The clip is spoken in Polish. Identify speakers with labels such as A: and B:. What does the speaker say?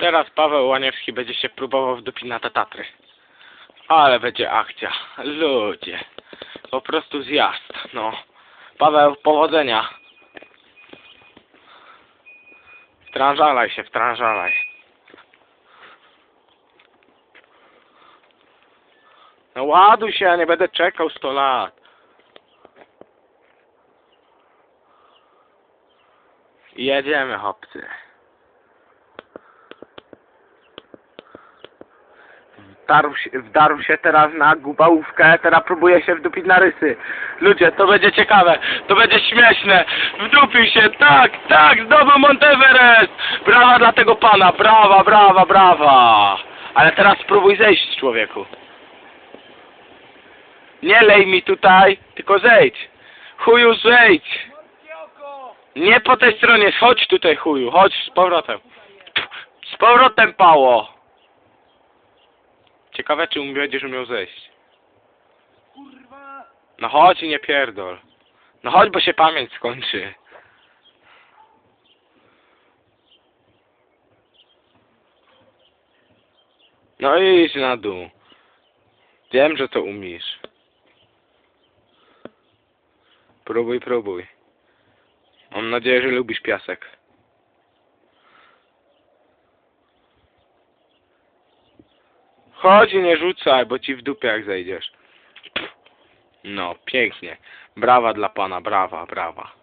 A: Teraz Paweł Łaniewski będzie się próbował wdupić na te Tatry. Ale będzie akcja. Ludzie. Po prostu zjazd. No. Paweł, powodzenia. Wtrążalaj się, wtrążalaj. No ładuj się, ja nie będę czekał 100 lat. Jedziemy, chłopcy. Wdarł się, wdarł się teraz na gubałówkę, teraz próbuje się wdupić na rysy. Ludzie, to będzie ciekawe, to będzie śmieszne. Wdupił się, tak, tak, zdobył Monteverest. Brawa dla tego pana, brawa, brawa, brawa. Ale teraz spróbuj zejść, człowieku. Nie lej mi tutaj, tylko zejdź. Chuju, zejdź. Nie po tej stronie, chodź tutaj chuju, chodź z powrotem. Z powrotem pało. Ciekawe czy um- będziesz umiał zejść.
B: Kurwa!
A: No chodź i nie pierdol. No chodź, bo się pamięć skończy. No idź na dół. Wiem, że to umiesz. Próbuj, próbuj. Mam nadzieję, że lubisz piasek. Chodź i nie rzucaj, bo ci w dupie jak zejdziesz. No, pięknie. Brawa dla pana, brawa, brawa.